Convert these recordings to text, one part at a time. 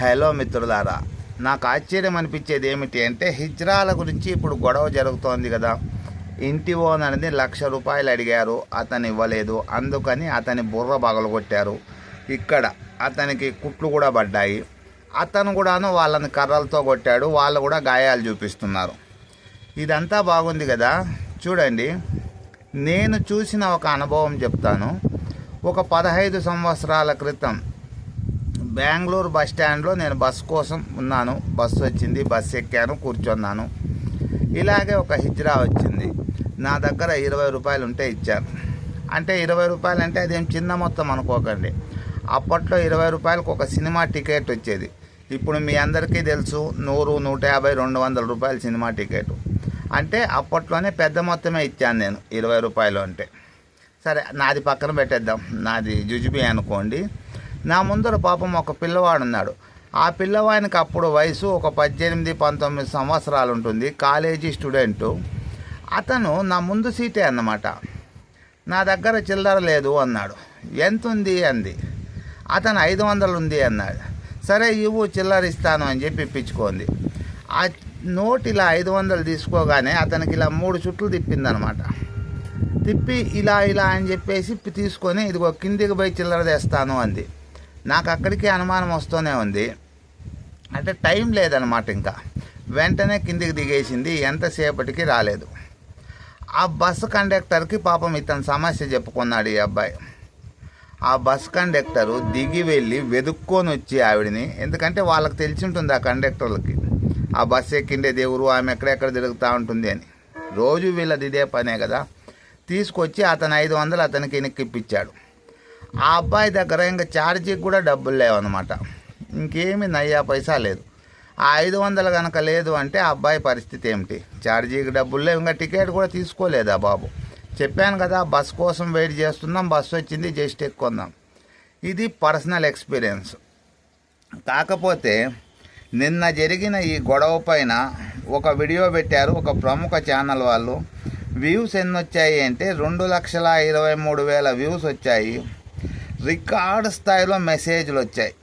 Hello మిత్రులారా నాకు ఆశ్చర్యం అనిపించేది ఏమిటి అంటే హిజ్రాల గురించి ఇప్పుడు గొడవ జరుగుతోంది కదా. ఇంటి ఓనర్ని లక్ష రూపాయలు అడిగారు అతను ఇవ్వలేదు. అందుకని అతని బుర్ర పగలగొట్టారు. ఇక్కడ అతనికి కుట్లు కూడా పడ్డాయి. అతను కూడాను వాళ్ళని కర్రలతో కొట్టాడు వాళ్ళు కూడా గాయాలు చూపిస్తున్నారు. ఇదంతా బాగుంది కదా. చూడండి నేను చూసిన ఒక అనుభవం చెప్తాను. ఒక పదహైదు సంవత్సరాల క్రితం బెంగళూరు బస్ స్టాండ్లో నేను బస్ కోసం ఉన్నాను. బస్సు వచ్చింది బస్సు ఎక్కాను కూర్చున్నాను. ఇలాగే ఒక హిజ్రా వచ్చింది. నా దగ్గర ఇరవై రూపాయలు ఉంటే ఇచ్చాను అంటే ఇరవై రూపాయలు అంటే అదేం చిన్న మొత్తం అనుకోకండి. అప్పట్లో ఇరవై రూపాయలకు ఒక సినిమా టికెట్ వచ్చేది. ఇప్పుడు మీ అందరికీ తెలుసు నూరు నూట యాభై రెండు వందల రూపాయలు సినిమా టికెట్. అంటే అప్పట్లోనే పెద్ద మొత్తమే ఇచ్చాను నేను ఇరవై రూపాయలు అంటే. సరే నాది పక్కన పెట్టేద్దాం. నాది జుజుబి అనుకోండి. నా ముందర పాపం ఒక పిల్లవాడు ఉన్నాడు ఆ పిల్లవాడికి అప్పుడు వయసు ఒక పద్దెనిమిది పంతొమ్మిది సంవత్సరాలు ఉంటుంది కాలేజీ స్టూడెంటు. అతను నా ముందు సీటే అన్నమాట. నా దగ్గర చిల్లర లేదు అన్నాడు. ఎంత ఉంది అంది. అతను ఐదు వందలు ఉంది అన్నాడు. సరే ఇవ్వు చిల్లర ఇస్తాను అని చెప్పి ఇప్పించుకోంది. ఆ నోట్ ఇలా ఐదు వందలు తీసుకోగానే అతనికి ఇలా మూడు చుట్లు తిప్పిందనమాట తిప్పి ఇలా ఇలా అని చెప్పేసి తీసుకొని ఇదిగో కిందికి పోయి చిల్లర తెస్తాను అంది. నాకు అక్కడికి అనుమానం వస్తూనే ఉంది. అంటే టైం లేదనమాట ఇంకా. వెంటనే కిందికి దిగేసింది ఎంతసేపటికి రాలేదు. ఆ బస్సు కండక్టర్కి పాపం ఇతను సమస్య చెప్పుకున్నాడు ఈ అబ్బాయి. ఆ బస్ కండక్టరు దిగి వెళ్ళి వెదుక్కొని వచ్చి ఆవిడని ఎందుకంటే వాళ్ళకి తెలిసి ఉంటుంది ఆ కండక్టర్లకి. ఆ బస్సు ఎక్కిండే దేవురు ఆమె ఎక్కడెక్కడ తిరుగుతూ ఉంటుంది అని. రోజు వీళ్ళది ఇదే పనే కదా. తీసుకొచ్చి అతను ఐదు వందలు అతనికి ఇప్పించాడు ఆ అబ్బాయి దగ్గర ఇంకా ఛార్జీకి కూడా డబ్బులు లేవన్నమాట. ఇంకేమి నయ్యా పైసా లేదు. ఆ ఐదు వందలు కనుక లేదు అంటే ఆ అబ్బాయి పరిస్థితి ఏమిటి? ఛార్జీకి డబ్బులు లేవు. ఇంకా టికెట్ కూడా తీసుకోలేదు ఆ బాబు? చెప్పాను కదా బస్ కోసం వెయిట్ చేస్తున్నాం. బస్సు వచ్చింది జస్ట్ ఎక్కుందాం ఇది పర్సనల్ ఎక్స్పీరియన్స్ కాకపోతే నిన్న జరిగిన ఈ గొడవ పైన ఒక వీడియో పెట్టారు. ఒక ప్రముఖ ఛానల్ వాళ్ళు. వ్యూస్ ఎన్ని వచ్చాయి అంటే రెండు లక్షల ఇరవై మూడు వేల వ్యూస్ వచ్చాయి. రికార్డు స్థాయిలో మెసేజ్లు వచ్చాయి.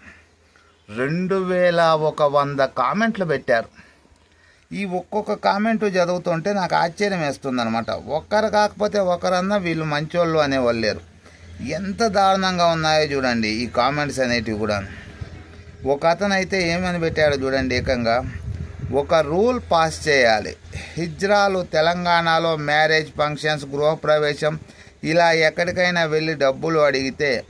రెండు వేల ఒక వంద కామెంట్లు పెట్టారు. ఈ ఒక్కొక్క కామెంటు చదువుతుంటే నాకు ఆశ్చర్యం వేస్తుంది అనమాట ఒక్కరు కాకపోతే ఒకరన్నా వీళ్ళు మంచోళ్ళు అనేవాళ్ళు లేరు ఎంత దారుణంగా ఉన్నాయో చూడండి ఈ కామెంట్స్ అనేటివి కూడా. ఒక అతనైతే ఏమని పెట్టాడో చూడండి ఏకంగా ఒక రూల్ పాస్ చేయాలి. హిజ్రాలు తెలంగాణలో మ్యారేజ్ ఫంక్షన్స్ గృహప్రవేశం ఇలా ఎక్కడికైనా వెళ్ళి డబ్బులు అడిగితే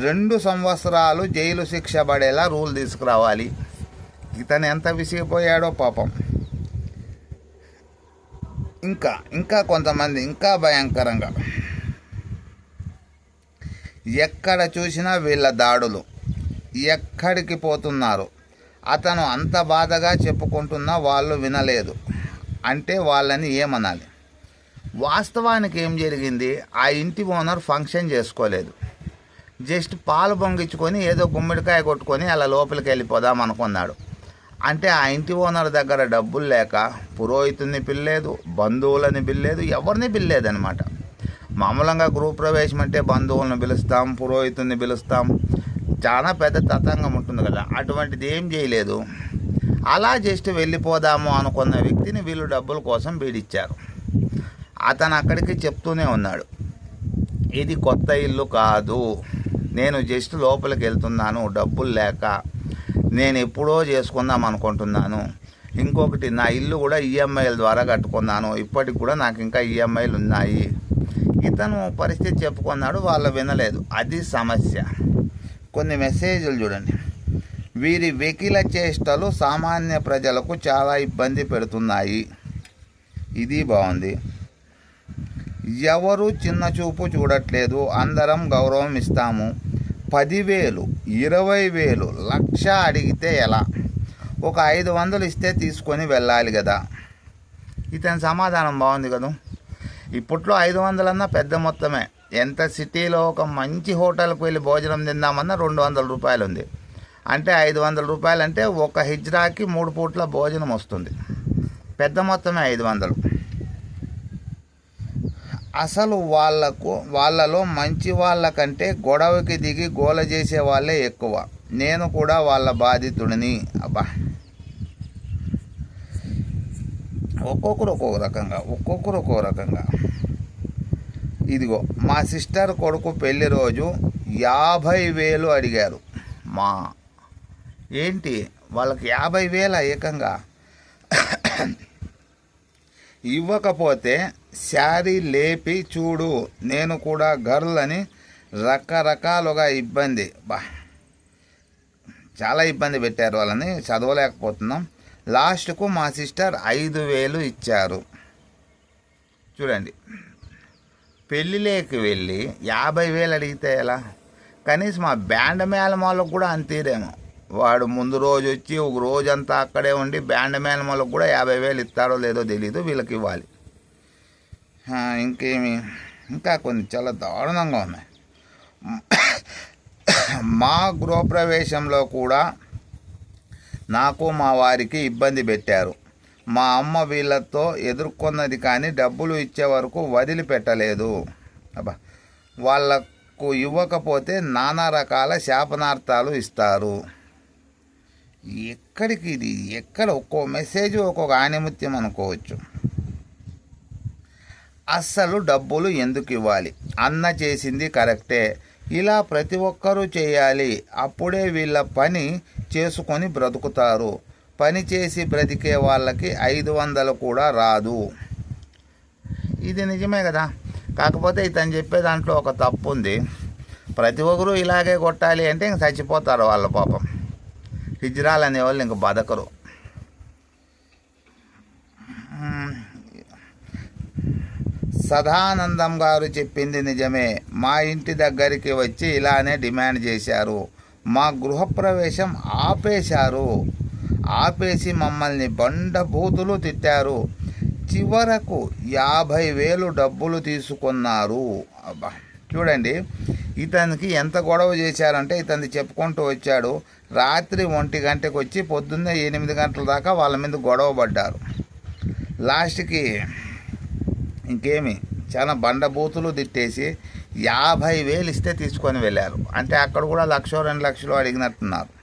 రెండు సంవత్సరాలు జైలు శిక్ష పడేలా రూల్ తీసుకురావాలి. ఇతను ఎంత విసిగిపోయాడో పాపం. ఇంకా ఇంకా కొంతమంది ఇంకా భయంకరంగా. ఎక్కడ చూసినా వీళ్ళ దాడులు. ఎక్కడికి పోతున్నారు? అతను అంత బాధగా చెప్పుకుంటున్నా వాళ్ళు వినలేదు. అంటే వాళ్ళని ఏమనాలి? వాస్తవానికి ఏం జరిగింది? ఆ ఇంటి ఓనర్ ఫంక్షన్ చేసుకోలేదు. జస్ట్ పాలు పొంగించుకొని ఏదో గుమ్మడికాయ కొట్టుకొని అలా లోపలికి వెళ్ళిపోదాం అనుకున్నాడు. అంటే ఆ ఇంటి ఓనర్ దగ్గర డబ్బులు లేక పురోహితుని పిల్లేదు బంధువులని పిల్లేదు ఎవరిని పిల్లేదనమాట మామూలుగా గృహ ప్రవేశం అంటే బంధువులను పిలుస్తాం పురోహితుని పిలుస్తాం. చాలా పెద్ద తతంగం ఉంటుంది కదా అటువంటిది ఏం చేయలేదు. అలా జస్ట్ వెళ్ళిపోదాము అనుకున్న వ్యక్తిని వీళ్ళు డబ్బుల కోసం బీడిచ్చారు. అతను అక్కడికి చెప్తూనే ఉన్నాడు. ఇది కొత్త ఇల్లు కాదు. నేను జస్ట్ లోపలికి వెళ్తున్నాను డబ్బులు లేక. నేను ఎప్పుడో చేసుకుందాం అనుకుంటున్నాను. ఇంకొకటి నా ఇల్లు కూడా ఈఎంఐల ద్వారా కట్టుకున్నాను. ఇప్పటికి కూడా నాకు ఇంకా ఈఎంఐలు ఉన్నాయి. ఇతను పరిస్థితి చెప్పుకున్నాడు వాళ్ళు వినలేదు. అది సమస్య. కొన్ని మెసేజ్లు చూడండి. వీరి వెకిల చేష్టలు సామాన్య ప్రజలకు చాలా ఇబ్బంది పెడుతున్నాయి. ఇది బాగుంది. ఎవరు చిన్న చూపు చూడట్లేదు అందరం గౌరవం ఇస్తాము. పదివేలు ఇరవై వేలు లక్ష అడిగితే ఎలా? ఒక ఐదు వందలు ఇస్తే తీసుకొని వెళ్ళాలి కదా ఇతని సమాధానం బాగుంది కదా? ఇప్పట్లో ఐదు వందలన్నా పెద్ద మొత్తమే. ఎంత సిటీలో ఒక మంచి హోటల్కి వెళ్ళి భోజనం తిందామన్నా రెండు వందల రూపాయలు ఉంది అంటే ఐదు వందల రూపాయలు అంటే ఒక హిజ్రాకి మూడు పూట్ల భోజనం వస్తుంది. పెద్ద మొత్తమే ఐదు వందలు. అసలు వాళ్ళకు వాళ్ళలో మంచి వాళ్ళకంటే గొడవకి దిగి గోల చేసే వాళ్ళే ఎక్కువ. నేను కూడా వాళ్ళ బాధితుడిని. అబ్బా. ఒక్కొక్కరు ఒక్కొక్క రకంగా ఒక్కొక్కరు ఒక్కొక్క రకంగా. ఇదిగో మా సిస్టర్ కొడుకు పెళ్ళి రోజు యాభై వేలు అడిగారు. మా ఏంటి? వాళ్ళకి యాభై వేల ఏకంగా? ఇవ్వకపోతే శారీ లేపి చూడు నేను కూడా గర్ల్ అని రకరకాలుగా ఇబ్బంది. బా. చాలా ఇబ్బంది పెట్టారు వాళ్ళని చదవలేకపోతున్నాం. లాస్ట్కు మా సిస్టర్ ఐదు వేలు ఇచ్చారు. చూడండి. పెళ్ళిలోకి వెళ్ళి యాభై వేలు అడిగితే ఎలా? కనీసం ఆ బ్యాండ్ మేళమాలకు కూడా అంతేరేమో. వాడు ముందు రోజు వచ్చి ఒక రోజంతా అక్కడే ఉండి బ్యాండ్ మేళమాలకు కూడా యాభై వేలు ఇస్తారో లేదో తెలియదు వీళ్ళకి ఇవ్వాలి. ఇంకేమి ఇంకా కొన్ని చాలా దారుణంగా ఉన్నాయి. మా గృహప్రవేశంలో కూడా నాకు మా వారికి ఇబ్బంది పెట్టారు. మా అమ్మ వీళ్ళతో ఎదుర్కొన్నది కానీ డబ్బులు ఇచ్చే వరకు వదిలిపెట్టలేదు. అబ్బా వాళ్ళకు ఇవ్వకపోతే నానా రకాల శాపనార్థాలు ఇస్తారు. ఎక్కడికి ఇది? ఎక్కడ ఒక్కో మెసేజ్ ఒక్కొక్క ఆనిముత్యం అనుకోవచ్చు. అస్సలు డబ్బులు ఎందుకు ఇవ్వాలి? అన్న చేసింది కరెక్టే. ఇలా ప్రతి ఒక్కరూ చేయాలి. అప్పుడే వీళ్ళ పని చేసుకొని బ్రతుకుతారు. పని చేసి బ్రతికే వాళ్ళకి ఐదు వందలు కూడా రాదు. ఇది నిజమే కదా? కాకపోతే ఇతను చెప్పే దాంట్లో ఒక తప్పు ఉంది ప్రతి ఒక్కరూ ఇలాగే కొట్టాలి అంటే ఇంక చచ్చిపోతారు వాళ్ళ పాపం. హిజ్రాలు అనేవాళ్ళు ఇంక బతకరు. సదానందం గారు చెప్పింది నిజమే. మా ఇంటి దగ్గరికి వచ్చి ఇలానే డిమాండ్ చేశారు. మా గృహప్రవేశం ఆపేశారు. ఆపేసి మమ్మల్ని బండభూతులు తిట్టారు. చివరకు యాభై వేలు డబ్బులు తీసుకున్నారు. అబ్బా చూడండి. ఇతనికి ఎంత గొడవ చేశారంటే ఇతన్ని చెప్పుకుంటూ వచ్చాడు. రాత్రి ఒంటి గంటకు వచ్చి పొద్దున్నే ఎనిమిది గంటల దాకా వాళ్ళ మీద గొడవ పడ్డారు. లాస్ట్కి ఇంకేమి? చాలా బండబూతులు తిట్టేసి యాభై వేలు ఇస్తే తీసుకొని వెళ్ళారు. అంటే అక్కడ కూడా లక్ష రెండు లక్షలు అడిగినట్టున్నారు.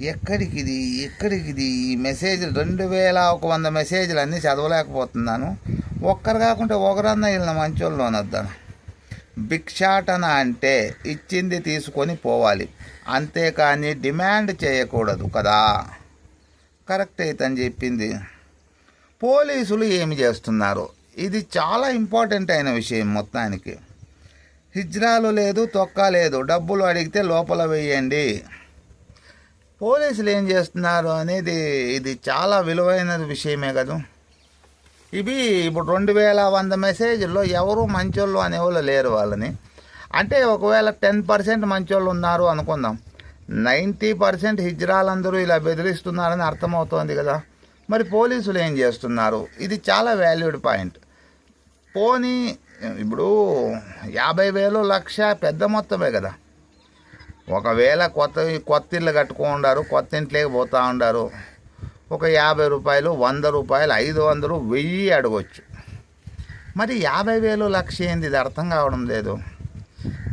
ఎక్కడికి ఇది ఎక్కడికి ఇది ఈ మెసేజ్ రెండు వేల ఒక వంద మెసేజ్లు అన్నీ చదవలేకపోతున్నాను. ఒక్కరు కాకుండా ఒకరన్న వెళ్ళిన మంచోళ్ళు అనొద్దాను. భిక్షాటన అంటే ఇచ్చింది తీసుకొని పోవాలి. అంతేకాని డిమాండ్ చేయకూడదు కదా. కరెక్ట్ అయితే అని చెప్పింది. పోలీసులు ఏమి చేస్తున్నారు? ఇది చాలా ఇంపార్టెంట్ అయిన విషయం మొత్తానికి. హిజ్రాలు లేదు తొక్క లేదు. డబ్బులు అడిగితే లోపల వేయండి. పోలీసులు ఏం చేస్తున్నారు అనేది ఇది చాలా విలువైన విషయమే కదా. ఇవి ఇప్పుడు రెండు వేల వంద మెసేజ్లో ఎవరు మంచోళ్ళు అనేవాళ్ళు లేరు వాళ్ళని. అంటే ఒకవేళ టెన్ పర్సెంట్ మంచోళ్ళు ఉన్నారు అనుకుందాం. నైంటీ పర్సెంట్ హిజ్రాలందరూ ఇలా బెదిరిస్తున్నారని అర్థమవుతోంది కదా. మరి పోలీసులు ఏం చేస్తున్నారు? ఇది చాలా వాల్యూడ్ పాయింట్ పోనీ ఇప్పుడు యాభై వేలు లక్ష పెద్ద మొత్తమే కదా. ఒకవేళ కొత్త కొత్త ఇల్లు కట్టుకుండారు కొత్త ఇంట్లోకి పోతూ ఉండారు ఒక యాభై రూపాయలు వంద రూపాయలు ఐదు వందలు వెయ్యి అడగొచ్చు. మరి యాభై వేలు లక్ష ఏంది? ఇది అర్థం కావడం లేదు.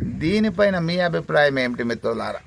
దీనిపైన మీ అభిప్రాయం ఏమిటి మిత్రులారా?